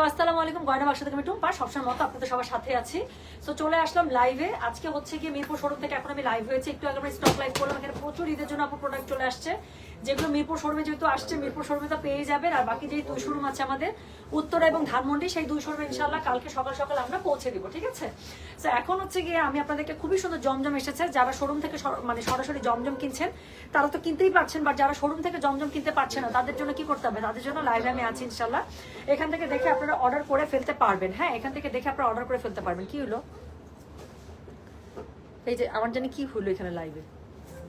Hello, আসসালামু আলাইকুম, গয়না বাক্স থেকে আমি টুম্পা, সবসময় মতো আপনাদের সবার সাথে আছি। তো চলে আসলাম লাইভে আজকে হচ্ছে গিয়ে মিরপুর শোরুম থেকে এখন আমি লাইভ হয়েছে। একটু আগে স্টক লাইভ করলাম, এখানে প্রচুর ঈদের জন্য আপনার প্রোডাক্ট চলে আসছে। যেগুলো মিরপুর শোরুমে যেহেতু আসছে, মিরপুর শোরুমে তো পেয়ে যাবেন। আর বাকি যেই দুই শোরুম আছে আমাদের, উত্তরা এবং ধানমন্ডি, সেই দুই শোরুমে ইনশাল্লাহ কালকে সকাল সকাল আমরা পৌঁছে দিব, ঠিক আছে? তো এখন হচ্ছে গিয়ে আমি আপনাদেরকে খুবই সুন্দর জমজম এসেছে। যারা শোরুম থেকে মানে সরাসরি জমজম কিনছেন, তারা তো কিনতেই পারছেন বা যারা শোরুম থেকে জমজম কিনতে পারছে না, তাদের জন্য কি করতে হবে? তাদের জন্য লাইভ আমি আছি ইনশাল্লাহ এখান থেকে দেখে আপনারা অর্ডার করে ফেলতে পারবেন। হ্যাঁ এখান থেকে দেখে আপনারা অর্ডার করে ফেলতে পারবেন। কি হলো? এই যে, আমার জানি কি হলো এখানে লাইভে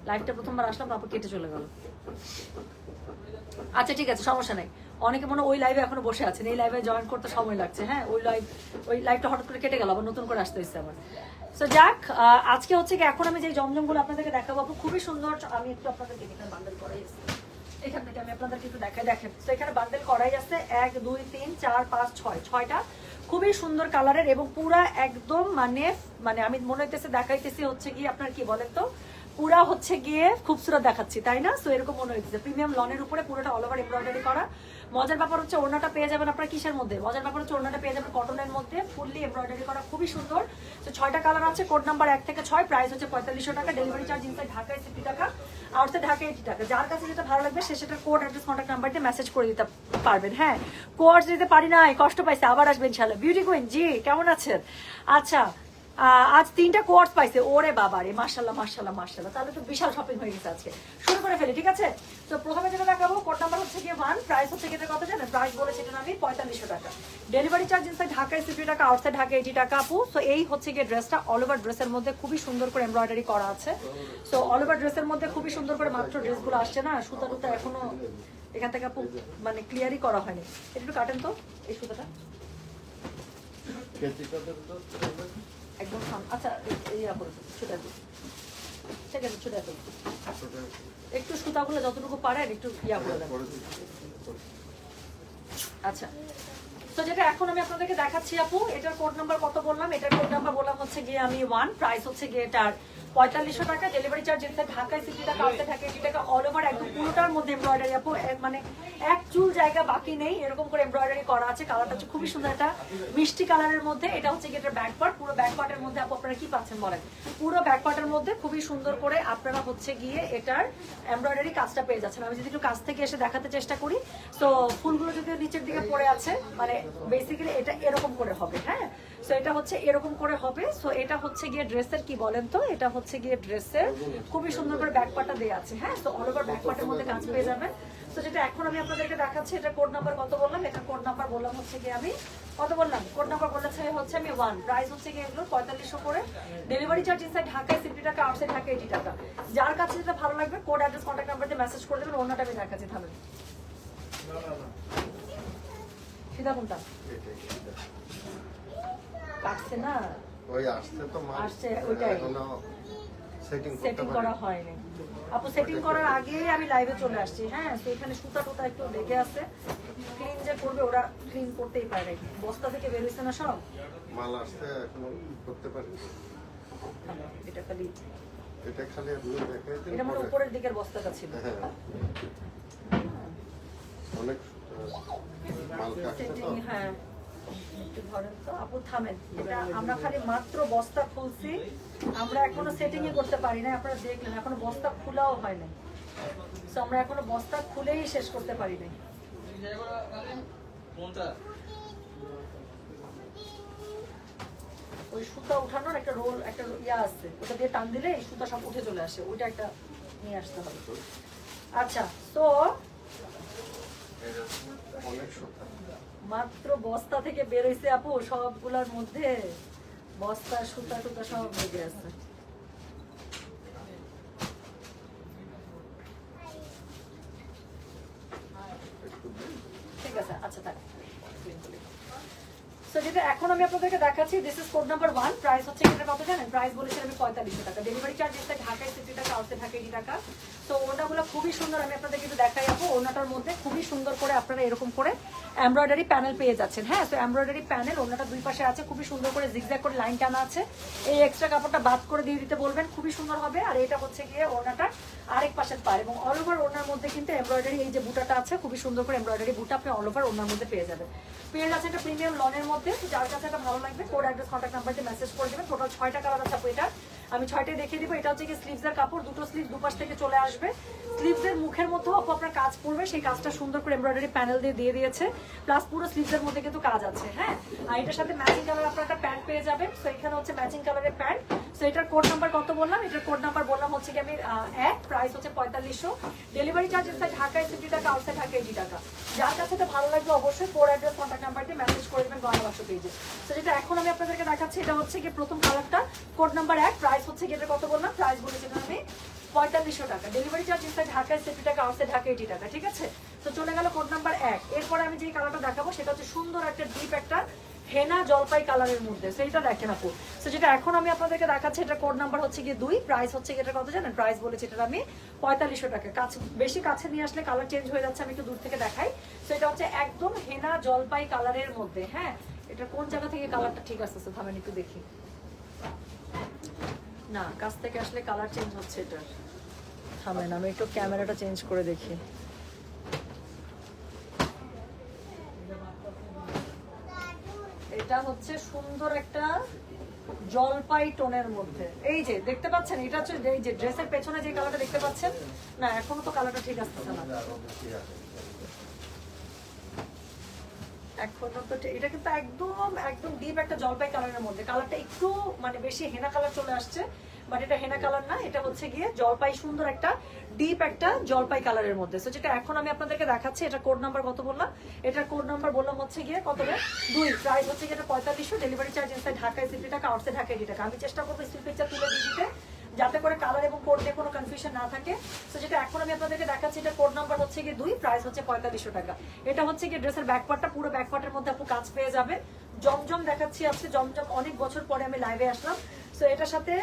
লাইভটা প্রথমবার আসলাম, তারপর কেটে চলে গেল। আচ্ছা ঠিক আছে, সমস্যা নাই। অনেকে মনে ওই লাইভে এখনও বসে আছেন, এই লাইভে জয়েন করতে সময় লাগছে হ্যাঁ? ওই লাইভ ওই লাইভটা হঠাৎ করে কেটে গেল, আবার নতুন করে আসতে হচ্ছে আমার। সো যাক আজকে হচ্ছে কি, এখন আমি যে জমজমগুলো আপনাদেরকে দেখাবো খুবই সুন্দর আমি একটু আপনাদেরকে এখানে বান্ডেল করাই আছে। এখান থেকে আমি আপনাদেরকে একটু দেখাই, দেখেন। তো এখানে বান্ডেল করাই আছে, এক, দুই, তিন, চার, পাঁচ, ছয়। ছয়টা খুবই সুন্দর কালারের এবং পুরা একদম মানে মানে আমি মনে হইতেছে দেখাইতেছি হচ্ছে কি, আপনার কি বলেন তো? পুরা হচ্ছে গিয়ে খুবসুরত দেখাচ্ছি, তাই না? সো এরকম মনে হইতেছে প্রিমিয়াম লনের উপরে পুরোটা অল ওভার এমব্রয়ডারি করা। মজার ব্যাপার হচ্ছে ওড়নাটা পেয়ে যাবেন আপনার কিসের মধ্যে? মজার ব্যাপার হচ্ছে ওড়নাটা পেয়ে যাবেন কটনের মধ্যে। ফুললি এমব্রয়ডারি করা, খুবই সুন্দর। তো ছয়টা কালার আছে কোড নাম্বার এক থেকে ছয় প্রাইস হচ্ছে পঁয়তাল্লিশশো টাকা। Delivery charge inside Dhaka sixty টাকা আউটসাইড ঢাকা এইটি টাকা। যার কাছে যেটা ভালো লাগবে, সে সেটার কোড অ্যাড্রেস কন্ট্যাক্ট নাম্বার দিয়ে মেসেজ করে দিতে পারবেন হ্যাঁ? কোয়ার্স দিতে পারি না কষ্ট পাইছে, আবার আসবেন ইনশাল্লাহ বিউটি কুইন জি, কেমন আছেন? আচ্ছা আজ তিনটা কোয়ার্স পাইছে। ওরে বাবা রে মার্শাল্লাহ মার্শাল্লাহ মার্শাল্লাহ তাহলে তো বিশাল শপিং হয়ে গেছে আজকে। শুরু করে ফেলি, ঠিক আছে? তো প্রথমে যেটা দেখাবো কোড নাম্বার হচ্ছে গিয়ে ওয়ান প্রাইস হচ্ছে গিয়ে কত জানেন? প্রাইস বলেছে এটা আমি পঁয়তাল্লিশশো টাকা। ডেলিভারি চার্জ ইনসাইড ঢাকায় সিফটি টাকা আউটসাইড ঢাকা এইটি টাকা, আপু। তো এই হচ্ছে গিয়ে ড্রেসটা অল ওভার ড্রেসের মধ্যে খুবই সুন্দর করে এমব্রয়ডারি করা আছে। তো অল ওভার ড্রেসের মধ্যে খুবই সুন্দর করে মাত্র ড্রেসগুলো আসছে না? সুতা টুতা এখনও এখান থেকে আপু মানে ক্লিয়ারই করা হয়নি। একটু কাটেন তো এই সুতাটা। একদম আচ্ছা ইয়া করে ঠিক আছে ছুটে দিন একটু সুতাগুলো যতটুকু পারেন একটু ইয়া করে দেন। আচ্ছা। তো যেটা এখন আমি আপনাদেরকে দেখাচ্ছি আপু এটার কোড নাম্বার কত বললাম? এটার কোড নাম্বার বললাম হচ্ছে গিয়ে আমি ওয়ান প্রাইস হচ্ছে গিয়ে এটার পঁয়তাল্লিশশো টাকা ডেলিভারি চার্জ যেটা ঢাকায় সিটি টাকা আউটে থাকে এটি টাকা অল ওভার একদম পুরোটার মধ্যে এমব্রয়ডারি আপু মানে এক চুল জায়গা বাকি নেই এরকম করে এমব্রয়ডারি করা আছে কালারটা হচ্ছে খুবই সুন্দর একটা মিষ্টি কালারের মধ্যে এটা হচ্ছে গিয়ে এটার ব্যাক পার্ট পুরো ব্যাক পার্টের মধ্যে আপু আপনারা কি পাচ্ছেন বলেন? পুরো ব্যাক পার্টের মধ্যে খুবই সুন্দর করে আপনারা হচ্ছে গিয়ে এটার এমব্রয়ডারি কাজটা পেয়ে যাচ্ছেন। আমি যদি একটু কাছ থেকে এসে দেখাতে চেষ্টা করি তো ফুলগুলো যদি নিচের দিকে পড়ে আছে মানে বেসিক্যালি এটা এরকম করে হবে হ্যাঁ? সো এটা হচ্ছে এরকম করে হবে সো এটা হচ্ছে গিয়ে ড্রেসের কি বলেন তো? এটা হচ্ছে গিয়ে ড্রেসের খুবই সুন্দর করে ব্যাক পার্টটা দেওয়া আছে। হ্যাঁ তো অল ওভার ব্যাক পার্টের মধ্যে কাজ পেয়ে যাবেন। তো যেটা এখন আমি আপনাদেরকে দেখাচ্ছি এটা কোড নাম্বার কত বললাম? এটা কোড নাম্বার বললাম হচ্ছে গিয়ে আমি কত বললাম? কোড নাম্বার বলেছে হচ্ছে আমি ওয়ান প্রাইস হচ্ছে গিয়ে এগুলো পঁয়তাল্লিশশো করে। ডেলিভারি চার্জ ইনসাইড ঢাকায় সিফটি টাকা আউটসাইড ঢাকা এইটি টাকা। যার কাছে যেটা ভালো লাগবে কোড অ্যাড্রেস কন্ট্যাক্ট নাম্বার দিয়ে মেসেজ করে দেবেন অন্যটা আমি দেখাচ্ছি থামেন সিধা কোনটা কাটছে না? ওই আসছে তো মাল আসছে, ওইটাই। সেটিং সেটিং করা হয়নি। আপু সেটিং করার আগে আমি লাইভে চলে আসছি। হ্যাঁ তো এখানে সুতা টুতা একটু লেগে আছে। ক্লিন যে করবে ওরা ক্লিন করতেই পারে। বস্তা থেকে বের হয়েছে না সব? মাল আসছে এখনও করতে পারি এটা খালি এটা খালি আপনি দেখে এটা মানে উপরের দিকের বস্তাটা ছিল। হ্যাঁ। অনেক মাল কাটছে তো। হ্যাঁ। একটু ধরেন তো আপু থামেন। এটা আমরা খালি মাত্র বস্তা খুলছি আমরা এখনও সেটিং করতে পারি না আপনারা দেখলেন এখনও বস্তা খোলাও হয় নাই। তো আমরা এখনও বস্তা খুলেই শেষ করতে পারি নাই। ওই সুতা উঠানোর একটা রোল একটা ইয়া আছে ওটা দিয়ে টান দিলে সুতা সব উঠে চলে আসে ওইটা একটা নিয়ে আসতে হবে। আচ্ছা তো মাত্র বস্তা থেকে বের বেরোইছে আপু, সবগুলোর মধ্যে বস্তা, সুতা টুতা সব লেগে আছে। ঠিক আছে আচ্ছা যেটা এখন আমি আপনাদেরকে দেখাচ্ছি দিস নাম্বার প্রাইস হচ্ছে এটা জানেন? প্রাইস আমি পঁয়তাল্লিশশো টাকা। ডেলিভারি চার্জ ঢাকায় সিটি টাকা আউটে ঢাকা এইটি টাকা? তো ওনাগুলো খুবই সুন্দর, আমি আপনাদের কিন্তু দেখাই যাব ওনাটার মধ্যে খুবই সুন্দর করে আপনারা এরকম করে এমব্রয়ডারি প্যানেল পেয়ে যাচ্ছেন। হ্যাঁ তো এমব্রয়ডারি প্যানেল ওনাটা দুই পাশে আছে, খুবই সুন্দর করে জিগজ্যাগ করে লাইন টানা আছে। এই এক্সট্রা কাপড়টা বাদ করে দিয়ে দিতে বলবেন, খুবই সুন্দর হবে। আর এটা হচ্ছে গিয়ে ওনাটা আরেক পাশের পার এবং অল ওভার ওনার মধ্যে কিন্তু এমব্রয়ডারি এই যে বুটাটা আছে, খুবই সুন্দর করে এমব্রয়ডারি বুটা আপনি অল ওভার ওনার মধ্যে পেয়ে যাবেন। পেয়ে যাচ্ছে একটা প্রিমিয়াম লনের মধ্যে, যার কাছে এটা ভালো লাগবে কোড অ্যাড্রেস কন্ট্যাক্ট নাম্বারতে মেসেজ করে দেবেন টোটাল ছয়টা কালার আছে এটা আমি ছয়টাই দেখিয়ে দিব। এটা হচ্ছে কি স্লিভসের কাপড়, দুটো স্লিভ দুপাশ থেকে চলে আসবে। স্লিভসের মুখের মধ্যেও আপু আপনার কাজ পড়বে, সেই কাজটা সুন্দর করে এমব্রয়ডারি প্যানেল দিয়ে দিয়ে দিয়েছে। প্লাস পুরো স্লিভসের মধ্যে কিন্তু কাজ আছে হ্যাঁ? আর এটার সাথে ম্যাচিং কালার আপনার একটা প্যান্ট পেয়ে যাবেন। তো এখানে হচ্ছে ম্যাচিং কালারের প্যান্ট তো এটার কোড নাম্বার কত বললাম? এটার কোড নাম্বার বললাম হচ্ছে কি আমি এক প্রাইস হচ্ছে পঁয়তাল্লিশশো। ডেলিভারি চার্জ হচ্ছে ঢাকায় ফিফটি টাকা আউটসাইড ঢাকা এইটি টাকা। যার কাছে এটা ভালো লাগবে অবশ্যই ফোর অ্যাড্রেস কন্ট্যাক্ট নাম্বার দিয়ে মেসেজ করে দেবেন গয়না বাক্স পেজে তো যেটা এখন আমি আপনাদেরকে দেখাচ্ছি, এটা হচ্ছে কি প্রথম কালারটা কোড নাম্বার এক প্রাইস হচ্ছে কি এটা কত বললাম? প্রাইস বলেছিলাম আমি পঁয়তাল্লিশশো টাকা। ডেলিভারি চার্জ ইনসাইড ঢাকায় সেফটি টাকা আউটসাইড ঢাকা এইটি টাকা, ঠিক আছে? তো চলে গেল কোড নাম্বার এক। এরপরে আমি যে কালারটা দেখাবো, সেটা হচ্ছে সুন্দর একটা ডিপ একটা হেনা জলপাই কালারের মধ্যে। সেইটা দেখেন আপু। তো যেটা এখন আমি আপনাদেরকে দেখাচ্ছি, এটা কোড নাম্বার হচ্ছে গিয়ে দুই। প্রাইস হচ্ছে এটা কত জানেন? প্রাইস বলেছি এটা আমি পঁয়তাল্লিশশো টাকা। কাছে বেশি কাছে নিয়ে আসলে কালার চেঞ্জ হয়ে যাচ্ছে, আমি একটু দূর থেকে দেখাই। তো এটা হচ্ছে একদম হেনা জলপাই কালারের মধ্যে হ্যাঁ? এটা কোন জায়গা থেকে কালারটা ঠিক আসতেছে? থামেন, একটু দেখি। না কাছ থেকে আসলে কালার চেঞ্জ হচ্ছে এটার থামেন আমি একটু ক্যামেরাটা চেঞ্জ করে দেখি। এটা হচ্ছে সুন্দর একটা জলপাই টোনের মধ্যে। এই যে দেখতে পাচ্ছেন এটা হচ্ছে এই যে ড্রেসের পেছনে যে কালারটা দেখতে পাচ্ছেন না এখনও তো কালারটা ঠিক আসতেছে না। এখনও তো এটা কিন্তু একদম একদম ডিপ একটা জলপাই কালারের মধ্যে। কালারটা একটু মানে বেশি হেনা কালার চলে আসছে বাট এটা হেনা কালার না, এটা হচ্ছে গিয়ে জলপাই সুন্দর একটা ডিপ একটা জলপাই কালারের মধ্যে। তো যেটা এখন আমি আপনাদেরকে দেখাচ্ছি, এটা কোড নাম্বার কত বললাম? এটার কোড নাম্বার বললাম হচ্ছে গিয়ে কত রে? দুই। প্রাইস হচ্ছে গিয়ে এটা পঁয়তাল্লিশশো ডেলিভারি চার্জ ইনসাইড ঢাকায় সিটি টাকা আউটসাইড ঢাকায় টাকা আমি চেষ্টা করব স্টিল পিকচার তুলে দিয়ে দিতে। যাতে করে কালার এবং কোড নিয়ে কোনো কনফিউশন না থাকে। সো যেটা এখন আমি আপনাদেরকে দেখাচ্ছি, এটা কোড নাম্বার হচ্ছে গিয়ে দুই প্রাইস হচ্ছে পঁয়তাল্লিশশো টাকা। এটা হচ্ছে গিয়ে ড্রেসের ব্যাকপার্টটা পুরো ব্যাকপার্টের মধ্যে আপু কাজ পেয়ে যাবে। জমজম দেখাচ্ছি আজকে, জমজম অনেক বছর পরে আমি লাইভে আসলাম। সো এটার সাথে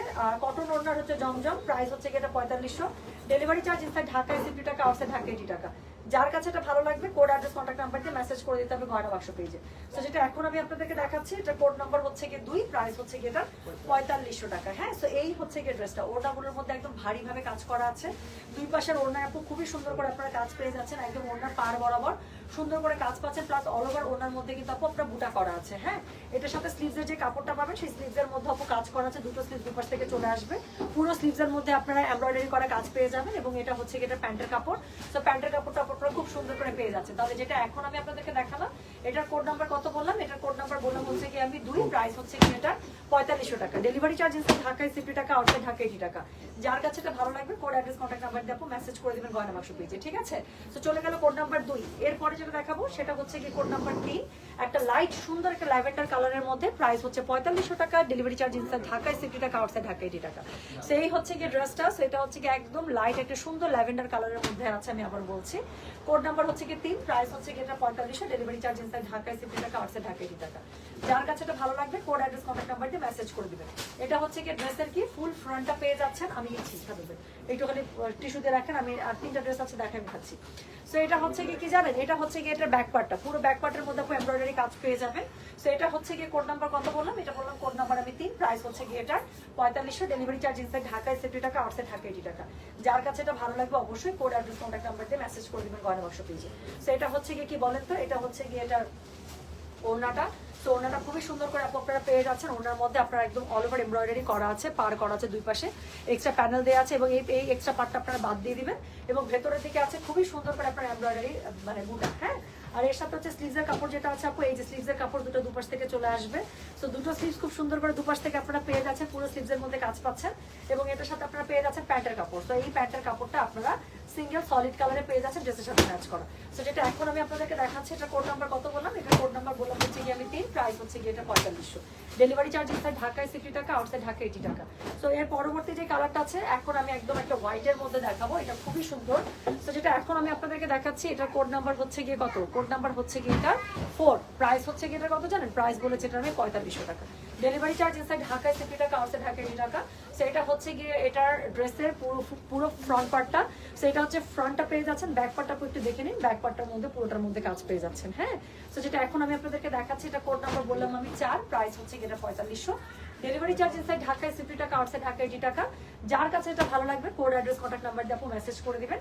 কটন ওনার হচ্ছে জমজম প্রাইস হচ্ছে এটা পঁয়তাল্লিশশো। ডেলিভারি চার্জ ইনসাইড ঢাকায় সিফটি টাকা আউটসাইড ঢাকা এইটি টাকা। যার কাছে এটা ভালো লাগবে কোড অ্যাড্রেস কন্ট্যাক্ট নাম্বার দিয়ে মেসেজ করে দিতে হবে গয়না বাক্স পেজে তো যেটা এখন আমি আপনাদেরকে দেখাচ্ছি, এটা কোড নাম্বার হচ্ছে গিয়ে দুই প্রাইস হচ্ছে গিয়ে এটা পঁয়তাল্লিশশো টাকা। হ্যাঁ তো এই হচ্ছে গিয়ে ড্রেসটা ওড়নাগুলোর মধ্যে একদম ভারী ভাবে কাজ করা আছে। দুই পাশের ওড়না আপু খুবই সুন্দর করে আপনারা কাজ পেয়ে যাচ্ছেন, একদম ওড়নার পার বরাবর। সুন্দর করে কাজ পাচ্ছেন প্লাস অল ওভার ওনার মধ্যে কিন্তু আপু আপনার বুটা করা আছে হ্যাঁ? এটার সাথে স্লিভসের যে কাপড়টা পাবেন, সেই স্লিভসের মধ্যে আপু কাজ করা আছে, দুটো স্লিভ দুপাশ থেকে চলে আসবে। পুরো স্লিভসের মধ্যে আপনারা এমব্রয়ডারি করা কাজ পেয়ে যাবেন এবং এটা হচ্ছে এটা প্যান্টের কাপড়। তো প্যান্টের কাপড়টা আপনারা খুব সুন্দর করে পেয়ে যাচ্ছে তাহলে যেটা এখন আমি আপনাদেরকে দেখালাম, এটার কোড নাম্বার কত বললাম? এটার কোড নাম্বার বললাম হচ্ছে কি আমি দুই প্রাইস হচ্ছে কি এটা পঁয়তাল্লিশশো টাকা। ডেলিভারি চার্জ ইনসাইড ঢাকায় সিফটি টাকা আউটসাইড ঢাকা এইটি টাকা। যার কাছে এটা ভালো লাগবে কোড অ্যাড্রেস কন্ট্যাক্ট নাম্বার দিয়ে আপু মেসেজ করে দিবেন, গয়না বাক্স পেজে ঠিক আছে? তো চলে গেল কোড নাম্বার দুই। এরপরে যেটা দেখাবো, সেটা হচ্ছে কি কোড নাম্বার তিন একটা লাইট সুন্দর একটা ল্যাভেন্ডার কালারের মধ্যে প্রাইস হচ্ছে পঁয়তাল্লিশশো টাকা ডেলিভারি চার্জ ইনসাইড ঢাকায় সিফটি টাকা আউটসাইড ঢাকা এইটি টাকা। সেই হচ্ছে কি ড্রেসটা সেটা হচ্ছে কি একদম লাইট একটা সুন্দর ল্যাভেন্ডার কালারের মধ্যে আছে আমি আবার বলছি। কোড নাম্বার হচ্ছে কি তিন প্রাইস হচ্ছে কি এটা পঁয়তাল্লিশশো ডেলিভারি চার্জ ইনসাইড ঢাকায় সিফটি টাকা আউটসাইড ঢাকা এইটি টাকা। যার কাছে এটা ভালো লাগবে কোড অ্যাড্রেস কন্ট্যাক্ট নাম্বার দিয়ে মেসেজ করে দিবেন। এটা হচ্ছে কি ড্রেসের কি ফুল ফ্রন্টটা পেয়ে যাচ্ছেন, আমি ইচ্ছি খাবে একটুখানি টিস্যু দিয়ে রাখেন, আমি আর তিনটা ড্রেস আছে দেখেন খাচ্ছি সো এটা হচ্ছে কি কি জানেন, এটা হচ্ছে কি এটার ব্যাক পার্টটা পুরো ব্যাক পার্টের মধ্যে আপনি এমব্রয়ডারি কাজ পেয়ে যাবেন। সো এটা হচ্ছে কি কোড নাম্বার কত বললাম? এটা বললাম কোড নাম্বার আমি তিন। প্রাইস হচ্ছে কি এটা পঁয়তাল্লিশশো। ডেলিভারি চার্জ ইনসাইড ঢাকায় সেফটি টাকা আউটসাইড ঢাকা এইটি টাকা। যার কাছে এটা ভালো লাগবে অবশ্যই কোড অ্যাড্রেস কন্ট্যাক্ট নাম্বার দিয়ে মেসেজ করে দেবেন গয়না বাক্স পেজে সো এটা হচ্ছে কি কি বলেন তো? এটা হচ্ছে কি এটার ওড়নাটা। তো ওড়নাটা খুবই সুন্দর করে আপু আপনারা পেয়ে যাচ্ছেন। ওনার মধ্যে আপনারা একদম অল ওভার এমব্রয়ডারি করা আছে, পার করা আছে দুই পাশে। এক্সট্রা প্যানেল দেওয়া আছে এবং এই এই এক্সট্রা পার্টটা আপনারা বাদ দিয়ে দিবেন। এবং ভেতরের দিকে আছে খুবই সুন্দর করে আপনার এমব্রয়ডারি মানে বুটা হ্যাঁ? আর এর সাথে হচ্ছে স্লিভসের কাপড় যেটা আছে আপু, এই যে স্লিভসের কাপড় দুটো দুপাশ থেকে চলে আসবে। তো দুটো স্লিভস খুব সুন্দর করে দুপাশ থেকে আপনারা পেয়ে যাচ্ছেন, পুরো স্লিভসের মধ্যে কাজ পাচ্ছেন এবং এটার সাথে আপনারা পেয়ে যাচ্ছেন প্যান্টের কাপড়। তো এই প্যান্টের কাপড়টা আপনারা সিঙ্গেল সলিড কালারে পেয়ে যাচ্ছেন ড্রেসের সাথে ম্যাচ করা। সো যেটা এখন আমি আপনাদেরকে দেখাচ্ছি এটা কোড নাম্বার কত বললাম? এটা কোড নাম্বার বললাম হচ্ছে গিয়ে আমি তিন প্রাইস হচ্ছে গিয়ে এটা পঁয়তাল্লিশশো। ডেলিভারি চার্জ ইনসাইড ঢাকায় সিক্সটি টাকা আউটসাইড ঢাকা এইটি টাকা। সো এর পরবর্তী যে কালারটা আছে, এখন আমি একদম একটা হোয়াইটের মধ্যে দেখাবো, এটা খুবই সুন্দর। তো যেটা এখন আমি আপনাদেরকে দেখাচ্ছি এটা কোড নাম্বার হচ্ছে গিয়ে কত? কোড নাম্বার হচ্ছে গিয়ে এটা ফোর প্রাইস হচ্ছে গিয়ে এটা কত জানেন? প্রাইস বলেছে এটা আমি পঁয়তাল্লিশশো টাকা। ডেলিভারি চার্জ ইনসাইড ঢাকায় সিক্সটি টাকা আউটসাইড ঢাকা। এইটি টাকা সো এটা হচ্ছে গিয়ে এটার ড্রেসের পুরো পুরো ফ্রন্ট পার্টটা সো এটা হচ্ছে ফ্রন্টটা পেয়ে যাচ্ছেন। ব্যাক পার্টটা একটু দেখে নিন। ব্যাক পার্টটার মধ্যে, পুরোটার মধ্যে কাজ পেয়ে যাচ্ছেন হ্যাঁ? সো যেটা এখন আমি আপনাদেরকে দেখাচ্ছি, এটা কোড নাম্বার বললাম আমি চার। প্রাইস হচ্ছে গিয়ে এটা পঁয়তাল্লিশশো। ডেলিভারি চার্জ ইনসাইড ঢাকায় সিফটি টাকা আউটসাইড ঢাকা। এইটি টাকা যার কাছে এটা ভালো লাগবে কোড অ্যাড্রেস কন্ট্যাক্ট নাম্বার দিয়ে আপনি মেসেজ করে দেবেন।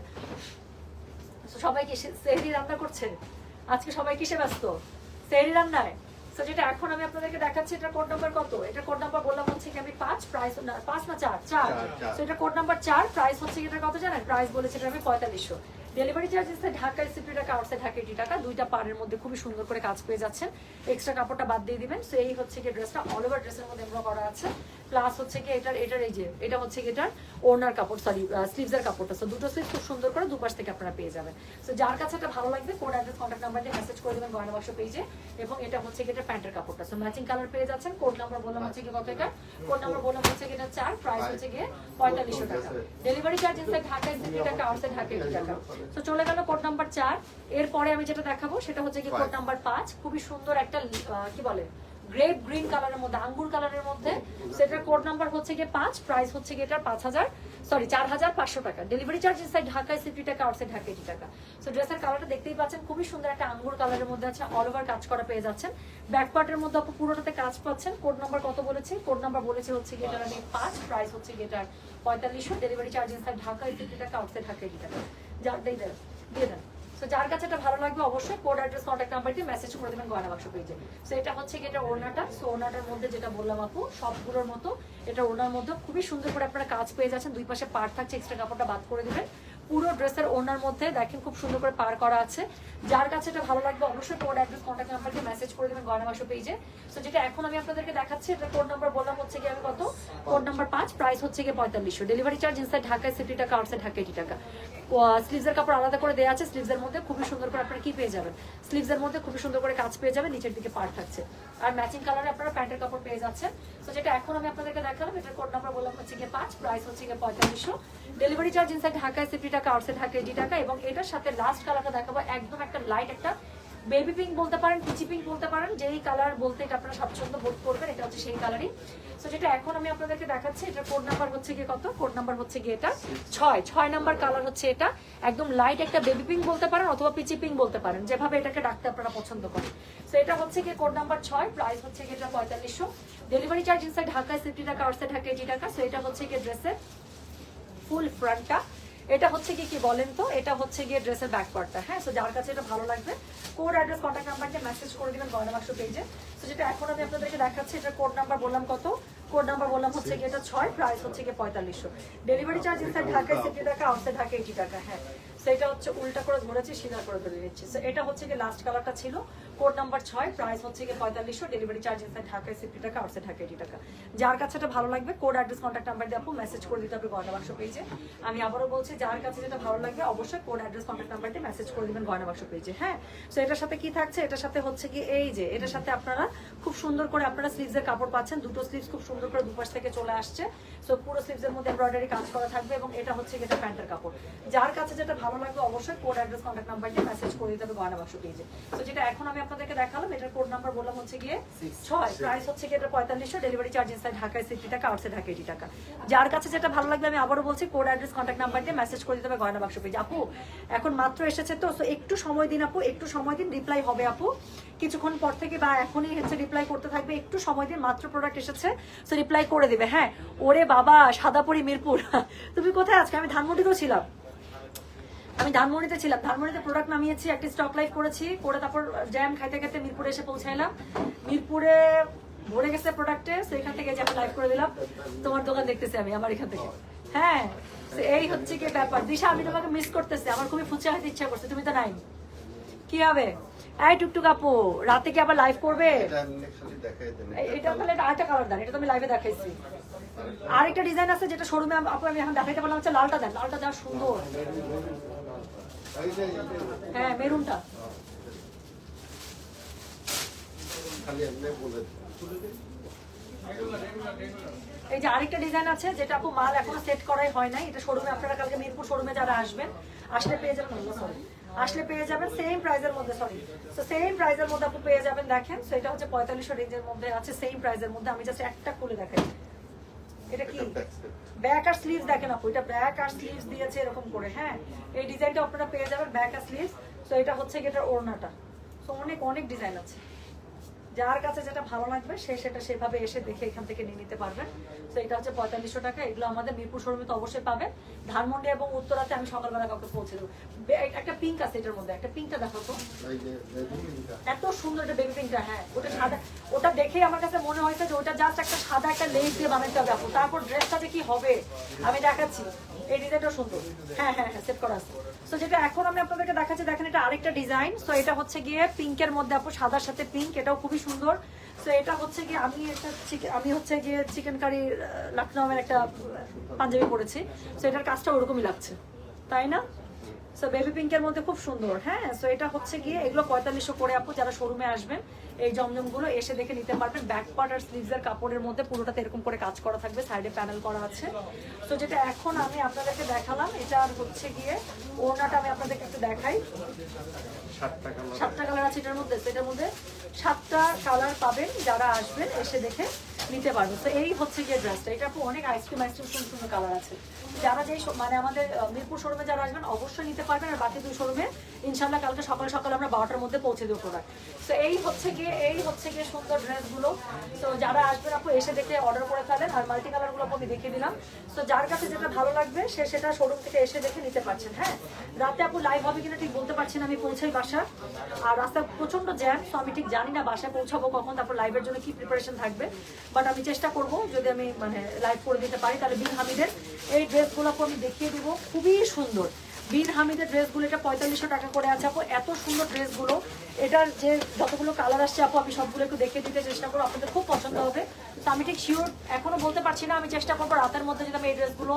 সবাই কি সেহরি রান্না করছেন আজকে সবাই কিসে ব্যস্ত? সেহরি রান্নায়? তো যেটা এখন আমি আপনাদেরকে দেখাচ্ছি এটা কোড নাম্বার কত? এটা কোড নাম্বার বললাম হচ্ছে কি আমি পাঁচ প্রাইস না পাঁচ না চার চার। তো এটা কোড নাম্বার চার প্রাইস হচ্ছে কি এটা কত জানেন? প্রাইস বলেছে এটা আমি পঁয়তাল্লিশশো। ডেলিভারি চার্জ হচ্ছে ঢাকায় সিপি টাকা আউটসাইড ঢাকা টাকা দুইটা পারের মধ্যে খুবই সুন্দর করে কাজ পেয়ে যাচ্ছেন। এক্সট্রা কাপড়টা বাদ দিয়ে দিবেন। সো এই হচ্ছে কি ড্রেসটা অল ওভার ড্রেসের মধ্যে এমব্রো করা আছে। প্লাস হচ্ছে কি এটার এটার এই যে এটা হচ্ছে কি এটার ওনার কাপড় সরি স্লিভসের কাপড়টা। সো দুটো স্লিভ খুব সুন্দর করে দুপাশ থেকে আপনারা পেয়ে যাবেন। সো যার কাছে এটা ভালো লাগবে কোড অ্যাড্রেস কন্ট্যাক্ট নাম্বার দিয়ে মেসেজ করে দেবেন গয়না বাক্স পেজে এবং এটা হচ্ছে কি এটা প্যান্টের কাপড়টা। সো ম্যাচিং কালার পেয়ে যাচ্ছেন কোড নাম্বার বললাম হচ্ছে কি কত এটা? কোড নাম্বার বললাম হচ্ছে কি এটা চার প্রাইস হচ্ছে গিয়ে পঁয়তাল্লিশশো টাকা। ডেলিভারি চার্জ ইনসাইড ঢাকায় সিটি টাকা আউটসাইড ঢাকা টাকা। তো চলে গেল কোড নাম্বার চার। এরপরে আমি যেটা দেখাবো সেটা হচ্ছে কি কোড নাম্বার পাঁচ। খুবই সুন্দর একটা কি বলে গ্রেপ গ্রিন কালারের মধ্যে, আঙ্গুর কালারের মধ্যে, সেটার কোড নাম্বার হচ্ছে গিয়ে পাঁচ প্রাইস হচ্ছে গিয়ে এটার পাঁচ হাজার সরি চার হাজার পাঁচশো টাকা। ডেলিভারি চার্জ ইনসাইড ঢাকায় সিটি টাকা আউটসাইড ঢাকা এইটি টাকা। সো ড্রেসের কালারটা দেখতেই পাচ্ছেন, খুবই সুন্দর একটা আঙ্গুর কালারের মধ্যে আছে অল ওভার কাজ করা পেয়ে যাচ্ছেন। ব্যাক পার্টের মধ্যে আপনি পুরোটাতে কাজ পাচ্ছেন কোড নাম্বার কত বলেছে? কোড নাম্বার বলেছে হচ্ছে গিয়ে এটার আমি পাঁচ প্রাইস হচ্ছে গিয়ে এটার পঁয়তাল্লিশশো। ডেলিভারি চার্জ ইনসাইড ঢাকায় সিটি টাকা আউটসাইড ঢাকা এইটি টাকা। যার দিয়ে দেন দিয়ে দেন। সো যার কাছে এটা ভালো লাগবে অবশ্যই কোড অ্যাড্রেস কন্ট্যাক্ট নাম্বার দিয়ে মেসেজ করে দেবেন গয়না বাক্স পেজে সো এটা হচ্ছে এটা ওড়নাটা। সো ওড়নাটার মধ্যে যেটা বললাম আপু সবগুলোর মতো এটা ওড়নার মধ্যে খুবই সুন্দর করে আপনারা কাজ পেয়ে যাচ্ছেন। দুই পাশে পার থাকছে এক্সট্রা কাপড়টা বাদ করে দেবেন। পুরো ড্রেসের ওড়নার মধ্যে দেখেন খুব সুন্দর করে পার করা আছে। যার কাছে এটা ভালো লাগবে অবশ্যই কোড অ্যাড্রেস কন্ট্যাক্ট নাম্বার দিয়ে মেসেজ করে দেবেন গয়না বাক্স পেজে সো যেটা এখন আমি আপনাদেরকে দেখাচ্ছি এটা কোড নাম্বার বললাম হচ্ছে কি আমি কত? কোড নাম্বার পাঁচ প্রাইস হচ্ছে গিয়ে পঁয়তাল্লিশশো। ডেলিভারি চার্জ ইনসাইড ঢাকায় সিটি টাকা আউটসাইড ঢাকা এইটি টাকা। স্লিভসের কাপড় আলাদা করে দেওয়া আছে স্লিভসের মধ্যে খুবই সুন্দর করে আপনারা কি পেয়ে যাবেন? স্লিভসের মধ্যে খুবই সুন্দর করে কাজ পেয়ে যাবেন, নিচের দিকে পার থাকছে। আর ম্যাচিং কালারে আপনারা প্যান্টের কাপড় পেয়ে যাচ্ছেন। তো যেটা এখন আমি আপনাদেরকে দেখালাম, এটার কোড নাম্বার বললাম হচ্ছে গিয়ে পাঁচ প্রাইস হচ্ছে গিয়ে পঁয়তাল্লিশশো। ডেলিভারি চার্জ ইনসাইড ঢাকায় সিফটি টাকা আউটসাইড ঢাকা এইটি টাকা এবং এটার সাথে লাস্ট কালারটা দেখাবো, একদম একটা লাইট একটা বেবি পিঙ্ক বলতে পারেন পিচি পিঙ্ক বলতে পারেন, যেই কালার বলতে এটা আপনারা স্বাচ্ছন্দ্য বোধ করবেন, এটা হচ্ছে সেই কালারই তো যেটা এখন আমি আপনাদেরকে দেখাচ্ছি এটা কোড নাম্বার হচ্ছে গিয়ে কত? কোড নাম্বার হচ্ছে গিয়ে এটা ছয়। ছয় নাম্বার কালার হচ্ছে এটা। একদম লাইট একটা বেবি পিঙ্ক বলতে পারেন অথবা পিচি পিঙ্ক বলতে পারেন। যেভাবে এটাকে ডাকতে আপনারা পছন্দ করেন। সো এটা হচ্ছে গিয়ে কোড নাম্বার ছয়। প্রাইস হচ্ছে গিয়ে এটা পঁয়তাল্লিশশো। ডেলিভারি চার্জ ইনসাইড ঢাকায় সিফটি টাকা আউটসাইড ঢাকায় এইটি টাকা সো এটা হচ্ছে গিয়ে ড্রেসের ফুল ফ্রন্টটা এটা হচ্ছে কি কি বলেন তো? এটা হচ্ছে গিয়ে ড্রেসের ব্যাক পার্টটা হ্যাঁ সো যার কাছে এটা ভালো লাগবে কোড অ্যাড্রেস কন্ট্যাক্ট নাম্বারকে মেসেজ করে দিবেন গয়না বাক্স পেজে সো যেটা এখন আমি আপনাদেরকে দেখাচ্ছি এটা কোড নাম্বার বললাম কত? কোড নাম্বার বললাম হচ্ছে গিয়ে এটা ছয় প্রাইস হচ্ছে গিয়ে পঁয়তাল্লিশশো। ডেলিভারি চার্জ ইনসাইড ঢাকায় সিটি টাকা আউটসাইড ঢাকা এইটি টাকা হ্যাঁ। সেটা হচ্ছে উল্টা করে ধরেছি সিধা করে ধরে নিচ্ছি। সো এটা হচ্ছে গিয়ে লাস্ট কালারটা ছিল। কোড নাম্বার ছয় প্রাইস হচ্ছে গিয়ে পঁয়তাল্লিশশো ডেলিভারি চার্জ ইনসাইড ঢাকায় সিফটি টাকা আউটসাইড ঢাকা এইটি টাকা। যার কাছে এটা ভালো লাগবে কোড অ্যাড্রেস কন্ট্যাক্ট নাম্বার দিয়ে মেসেজ করে দিতে হবে গয়না বাক্স পেজে আমি আবারও বলছি, যার কাছে যেটা ভালো লাগবে, অবশ্যই কোড অ্যাড্রেস কন্ট্যাক্ট নাম্বার দিয়ে মেসেজ করে দিবেন গয়না বাক্স পেজে হ্যাঁ? সো এটার সাথে কি থাকছে? এটার সাথে হচ্ছে কি এই যে, এটার সাথে আপনারা খুব সুন্দর করে আপনারা স্লিভসের কাপড় পাচ্ছেন। দুটো স্লিভস খুব সুন্দর করে দুপাশ থেকে চলে আসছে। সো পুরো স্লিভসের মধ্যে এমব্রয়ডারি কাজ করা থাকবে এবং এটা হচ্ছে কি এটা প্যান্টের কাপড়। যার কাছে যেটা ভালো লাগবে অবশ্যই কোড অ্যাড্রেস কন্ট্যাক্ট নাম্বার দিয়ে মেসেজ করে দিতে হবে গয়না বাক্স পেজে তো যেটা এখন আমি আপনাদেরকে দেখালাম এটার কোড নাম্বার বললাম হচ্ছে গিয়ে ছয়। প্রাইস হচ্ছে গিয়ে এটা পঁয়তাল্লিশশো ডেলিভারি চার্জ ইনসাইড ঢাকায় সিক্সটি টাকা আউটসাইড ঢাকা এইটি টাকা। যার কাছে যেটা ভালো লাগবে আমি আবারও বলছি কোড অ্যাড্রেস কন্ট্যাক্ট নাম্বার দিয়ে মেসেজ করে দিতে হবে গয়না বাক্স পেজে আপু এখন মাত্র এসেছে তো একটু সময় দিন আপু একটু সময় দিন রিপ্লাই হবে আপু। কিছুক্ষণ পর থেকে বা এখনই হচ্ছে রিপ্লাই করতে থাকবে একটু সময় দিন মাত্র প্রোডাক্ট এসেছে সো রিপ্লাই করে দিবে হ্যাঁ। ওরে বাবা সাদাপুরি মিরপুর। তুমি কোথায় আজকে? আমি ধানমন্ডিতেও ছিলাম। আমি ধানমন্ডিতে ছিলাম। ধানমন্ডিতে প্রোডাক্ট নামিয়েছি একটা স্টক লাইভ করেছি করে তারপর জ্যাম খাইতে খাইতে মিরপুরে এসে পৌঁছাইলাম। মিরপুরে ভরে গেছে প্রোডাক্টে সেখান থেকে যে আমি লাইভ করে দিলাম। তোমার দোকান দেখতেছি আমি আমার এখান থেকে। হ্যাঁ এই হচ্ছে কি ব্যাপার। দিশা আমি তোমাকে মিস করতেছি আমার খুবই ফুচা হতে ইচ্ছা করছে তুমি তো নাই। কি হবে? এই টুকটুক আপু রাতে কি আবার লাইভ করবে? এটা তাহলে আরেকটা কালার দেন এটা তো আমি লাইভে দেখাইছি। আরেকটা ডিজাইন আছে যেটা শোরুমে আপু আমি এখন দেখাইতে পারলাম হচ্ছে লালটা দেন লালটা দেওয়া সুন্দর। হ্যাঁ মেরুনটা। এই যে আরেকটা ডিজাইন আছে, যেটা আপু মাল এখনও সেট করাই হয় নাই। এটা শোরুমে আপনারা কালকে মিরপুর শোরুমে যারা আসবেন, আসলে পেয়ে যাবেন সরি আসলে পেয়ে যাবেন সেম প্রাইজের মধ্যে সরি তো সেম প্রাইজের মধ্যে আপু পেয়ে যাবেন, দেখেন। তো এটা হচ্ছে পঁয়তাল্লিশশো রেঞ্জের মধ্যে আছে সেম প্রাইজের মধ্যে। আমি জাস্ট একটা খুলে দেখাই। এটা কি। ব্যাক আর স্লিভস দেখেন আপু, এটা ব্যাক আর স্লিভস দিয়েছে এরকম করে হ্যাঁ? এই ডিজাইনটা আপনারা পেয়ে যাবেন ব্যাক আর স্লিভস তো এটা হচ্ছে এটার ওড়নাটা। তো অনেক অনেক ডিজাইন আছে। যার কাছে যেটা ভালো লাগবে সে সেটা সেভাবে এসে দেখে এখান থেকে নিয়ে নিতে পারবেন তো এটা হচ্ছে পঁয়তাল্লিশশো টাকা এগুলো আমাদের মিরপুর শোরুমে তো অবশ্যই পাবেন ধানমন্ডি এবং উত্তরাতে আমি সকালবেলা কাউকে পৌঁছে দেবো। একটা পিঙ্ক আছে এটার মধ্যে একটা পিঙ্কটা দেখো তো। এত সুন্দর একটা বেবি পিঙ্কটা হ্যাঁ ওটা সাদা ওটা দেখেই আমার কাছে মনে হয়েছে যে ওটা জাস্ট একটা সাদা একটা লেস দিয়ে বানাতে হবে আপু। তারপর ড্রেসটা যে কি হবে। আমি দেখাচ্ছি। এই ডিজাইনটা সুন্দর। হ্যাঁ হ্যাঁ হ্যাঁ সেট করা আছে। তো যেটা এখন আমি আপনাদেরকে দেখাচ্ছি, দেখেন এটা আরেকটা ডিজাইন তো এটা হচ্ছে গিয়ে পিঙ্কের মধ্যে আপু, সাদার সাথে পিঙ্ক এটাও খুবই সুন্দর। সো এটা হচ্ছে গিয়ে আমি এটা আমি হচ্ছে গিয়ে চিকেন কারি লখনউয়ের একটা পাঞ্জাবি পরেছি। সো এটার কাজটা ওরকমই লাগছে। তাই না? সো বেবি পিঙ্কের মধ্যে খুব সুন্দর হ্যাঁ? সো এটা হচ্ছে গিয়ে এগুলো পঁয়তাল্লিশশো করে আপু যারা শোরুমে আসবেন এই জমজমগুলো এসে দেখে নিতে পারবেন। ব্যাক পার্ট আর স্লিভসের কাপড়ের মধ্যে পুরোটাতে এরকম করে কাজ করা থাকবে সাইডে প্যানেল করা আছে। তো যেটা এখন আমি আপনাদেরকে দেখালাম এটা আর হচ্ছে গিয়ে ওড়নাটা আমি আপনাদেরকে একটু দেখাই। সাতটা কালার আছে এটার মধ্যে। তো এটার মধ্যে সাতটা কালার পাবেন যারা আসবেন এসে দেখে নিতে পারবেন। তো এই হচ্ছে গিয়ে ড্রেসটা এটা আপু অনেক আইসক্রিম আইসক্রিম সুন্দর সুন্দর কালার আছে। যারা যেই মানে আমাদের মিরপুর শোরুমে যারা আসবেন, অবশ্যই নিতে পারবেন। আর বাকি দুই শোরুমে ইনশাল্লাহ কালকে সকাল সকাল আমরা বারোটার মধ্যে পৌঁছে দেবো প্রোডাক্ট তো এই হচ্ছে গিয়ে, এই হচ্ছে গিয়ে সুন্দর ড্রেসগুলো তো যারা আসবেন আপু, এসে দেখে অর্ডার করে ফেলেন। আর মাল্টি কালারগুলো আপু, আমি দেখিয়ে দিলাম। তো যার কাছে যেটা ভালো লাগবে, সে সেটা শোরুম থেকে এসে দেখে নিতে পারছেন হ্যাঁ? রাতে আপু লাইভ হবে কিনা ঠিক বলতে পারছি না, আমি পৌঁছাই বাসা আর রাস্তা প্রচণ্ড জ্যাম তো আমি ঠিক জানি না বাসায় পৌঁছাবো কখন, তারপর লাইভের জন্য কি প্রিপারেশন থাকবে। বাট আমি চেষ্টা করব, যদি আমি মানে লাইভ করে দিতে পারি, তাহলে বিন হামিদের। এই ড্রেসগুলো আপু আমি দেখিয়ে দিব। খুবই সুন্দর। বিন হামিদের ড্রেসগুলো, এটা পঁয়তাল্লিশশো টাকা করে আছে আপু। এত সুন্দর ড্রেসগুলো। এটার যে যতগুলো কালার আসছে আপু, আমি সবগুলো একটু দেখিয়ে দিতে চেষ্টা করব। আপনাদের খুব পছন্দ হবে। তো আমি ঠিক শিওর এখনও বলতে পারছি না, আমি চেষ্টা করব রাতের মধ্যে যদি আমি এই ড্রেসগুলো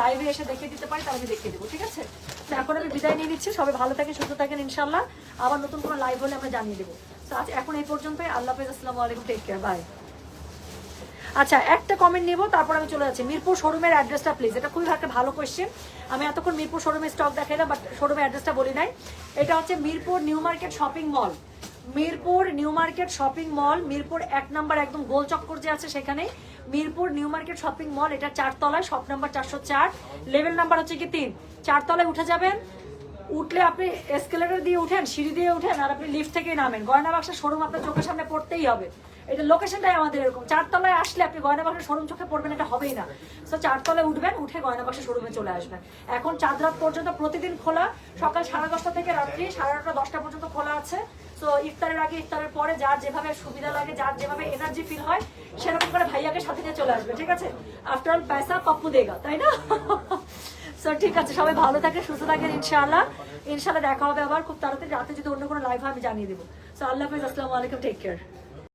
লাইভে এসে দেখিয়ে দিতে পারি, তাহলে আমি দেখিয়ে দেবো, ঠিক আছে? তো এখন আমি বিদায় নিয়ে নিচ্ছি। সবাই ভালো থাকেন, সুস্থ থাকেন ইনশাল্লাহ আবার নতুন কোনো লাইভ হলে আমরা জানিয়ে দেবো। তো আজ এখন এই পর্যন্তই। আল্লাহ হাফেজ, আসসালামু আলাইকুম টেক কেয়ার বাই আচ্ছা একটা কমেন্ট নিব, তারপর আমি চলে যাচ্ছি। মিরপুর শোরুমের অ্যাড্রেসটা প্লিজ এটা খুবই একটা ভালো কোয়েশ্চেন আমি এতক্ষণ মিরপুর শোরুমের স্টক দেখাইলাম বাট শোরুমের অ্যাড্রেসটা বলি নাই। এটা হচ্ছে Mirpur new market shopping mall Mirpur new market shopping mall Mirpur এক নাম্বার একদম গোল চক্কর যে আছে সেখানে Mirpur new market shopping mall এটা চারতলায় শপ নাম্বার চারশো চার। লেভেল নাম্বার হচ্ছে কি তিন। চারতলায় উঠে যাবেন, উঠলে আপনি এসকেলেটর দিয়ে উঠেন, সিঁড়ি দিয়ে উঠেন, আর আপনি লিফট থেকে নামেন। গয়না বাক্সের শোরুম আপনার চোখের সামনে পড়তেই হবে। এটা লোকেশনটাই আমাদের এরকম। চারতলায় আসলে আপনি গয়না বাক্সের শোরুম চোখে পড়বেন, এটা হবেই না। তো চারতলায় উঠবেন, উঠে গয়না বাক্সের শোরুমে চলে আসবেন। এখন চাঁদ রাত পর্যন্ত প্রতিদিন খোলা। সকাল সাড়ে দশটা থেকে রাত্রি সাড়ে নটা দশটা পর্যন্ত খোলা আছে। তো ইফতারের আগে, ইফতারের পরে যার যেভাবে সুবিধা লাগে, যার যেভাবে এনার্জি ফিল হয়, সেরকম করে ভাইয়াকে সাথে নিয়ে চলে আসবে, ঠিক আছে? আফটার অল পয়সা পাপ্পু দেগা, তাই না? সো ঠিক আছে, সবাই ভালো থাকে সুস্থ থাকেন, ইনশাআল্লাহ। ইনশাআল্লাহ দেখা হবে আবার। খুব তাড়াতাড়ি, রাতে যদি অন্য কোনো লাইভ হয়, আমি জানিয়ে দেবো। সো আল্লাহ হাফিজ, আসসালামু আলাইকুম টেক কেয়ার